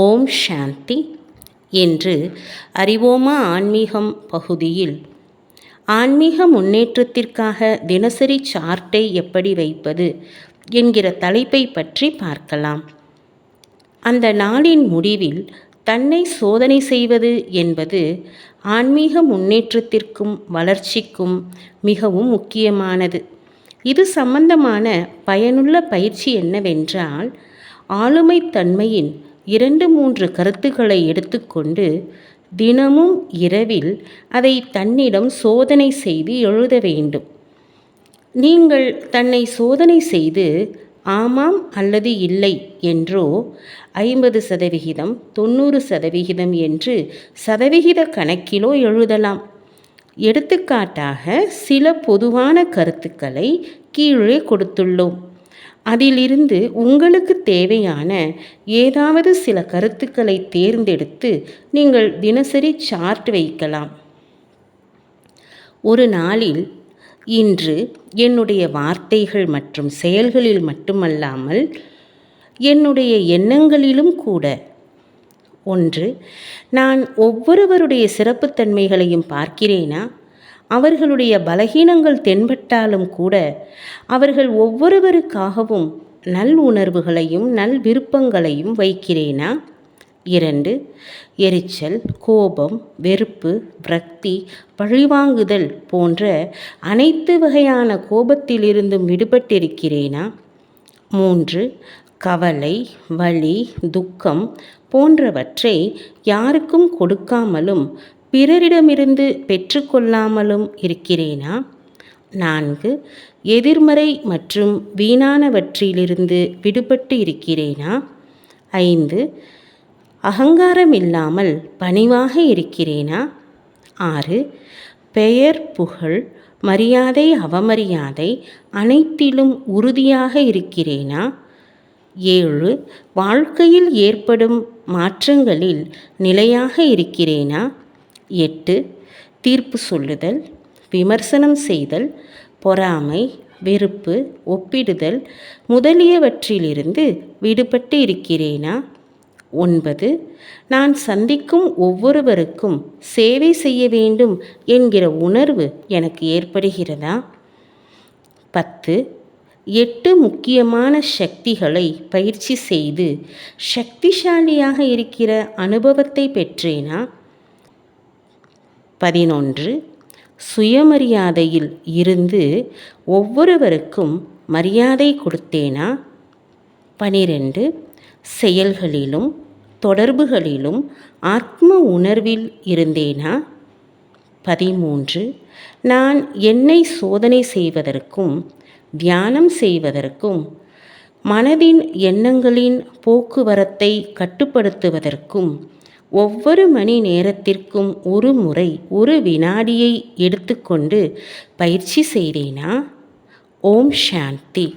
ஓம் சாந்தி என்று அறிவோமா ஆன்மீகம் பகுதியில். ஆன்மீக முன்னேற்றத்திற்காக தினசரி சார்ட்டை எப்படி வைப்பது என்கிற தலைப்பை பற்றி பார்க்கலாம். அந்த நாளின் முடிவில் தன்னை சோதனை செய்வது என்பது ஆன்மீக முன்னேற்றத்திற்கும் வளர்ச்சிக்கும் மிகவும் முக்கியமானது. இது சம்பந்தமான பயனுள்ள பயிற்சி என்னவென்றால் ஆளுமைத்தன்மையின் இரண்டு மூன்று கருத்துக்களை எடுத்துக்கொண்டு தினமும் இரவில் அதை தன்னிடம் சோதனை செய்து எழுத வேண்டும். நீங்கள் தன்னை சோதனை செய்து ஆமாம் அல்லது இல்லை என்றோ ஐம்பது சதவிகிதம் தொண்ணூறு சதவிகிதம் என்று சதவிகித கணக்கிலோ எழுதலாம். எடுத்துக்காட்டாக சில பொதுவான கருத்துக்களை கீழே கொடுத்துள்ளோம். அதிலிருந்து உங்களுக்கு தேவையான ஏதாவது சில கருத்துக்களை தேர்ந்தெடுத்து நீங்கள் தினசரி சார்ட் வைக்கலாம். ஒரு நாளில் இன்று என்னுடைய வார்த்தைகள் மற்றும் செயல்களில் மட்டுமல்லாமல் என்னுடைய எண்ணங்களிலும் கூட. ஒன்று நான் ஒவ்வொருவருடைய சிறப்புத்தன்மைகளையும் பார்க்கிறேனா? அவர்களுடைய பலகீனங்கள் தென்பட்டாலும் கூட அவர்கள் ஒவ்வொருவருக்காகவும் நல் உணர்வுகளையும் நல் விருப்பங்களையும் வைக்கிறேனா? இரண்டு எரிச்சல் கோபம் வெறுப்பு விரக்தி பழிவாங்குதல் போன்ற அனைத்து வகையான கோபத்திலிருந்தும் விடுபட்டிருக்கிறேனா? மூன்று கவலை வலி துக்கம் போன்றவற்றை யாருக்கும் கொடுக்காமலும் பிறரிடமிருந்து பெற்றுக்கொள்ளாமலும் இருக்கிறேனா? நான்கு எதிர்மறை மற்றும் வீணானவற்றிலிருந்து விடுபட்டு இருக்கிறேனா? ஐந்து அகங்காரம் இல்லாமல் பணிவாக இருக்கிறேனா? ஆறு பெயர் புகழ் மரியாதை அவமரியாதை அனைத்திலும் உறுதியாக இருக்கிறேனா? ஏழு வாழ்க்கையில் ஏற்படும் மாற்றங்களில் நிலையாக இருக்கிறேனா? எட்டு தீர்ப்பு சொல்லுதல் விமர்சனம் செய்தல் பொறாமை வெறுப்பு ஒப்பிடுதல் முதலியவற்றிலிருந்து விடுபட்டு இருக்கிறேனா? ஒன்பது நான் சந்திக்கும் ஒவ்வொருவருக்கும் சேவை செய்ய வேண்டும் என்கிற உணர்வு எனக்கு ஏற்படுகிறதா? பத்து எட்டு முக்கியமான சக்திகளை பயிற்சி செய்து சக்திசாலியாக இருக்கிற அனுபவத்தை பெற்றேனா? பதினொன்று சுயமரியாதையில் இருந்து ஒவ்வொருவருக்கும் மரியாதை கொடுத்தேனா? பனிரெண்டு செயல்களிலும் தொடர்புகளிலும் ஆத்ம உணர்வில் இருந்தேனா? பதிமூன்று நான் என்னை சோதனை செய்வதற்கும் தியானம் செய்வதற்கும் மனதின் எண்ணங்களின் போக்குவரத்தை கட்டுப்படுத்துவதற்கும் ஒவ்வொரு மணி நேரத்திற்கும் ஒரு முறை ஒரு வினாடியை எடுத்துக்கொண்டு பயிற்சி செய்தேனா? ஓம் சாந்தி.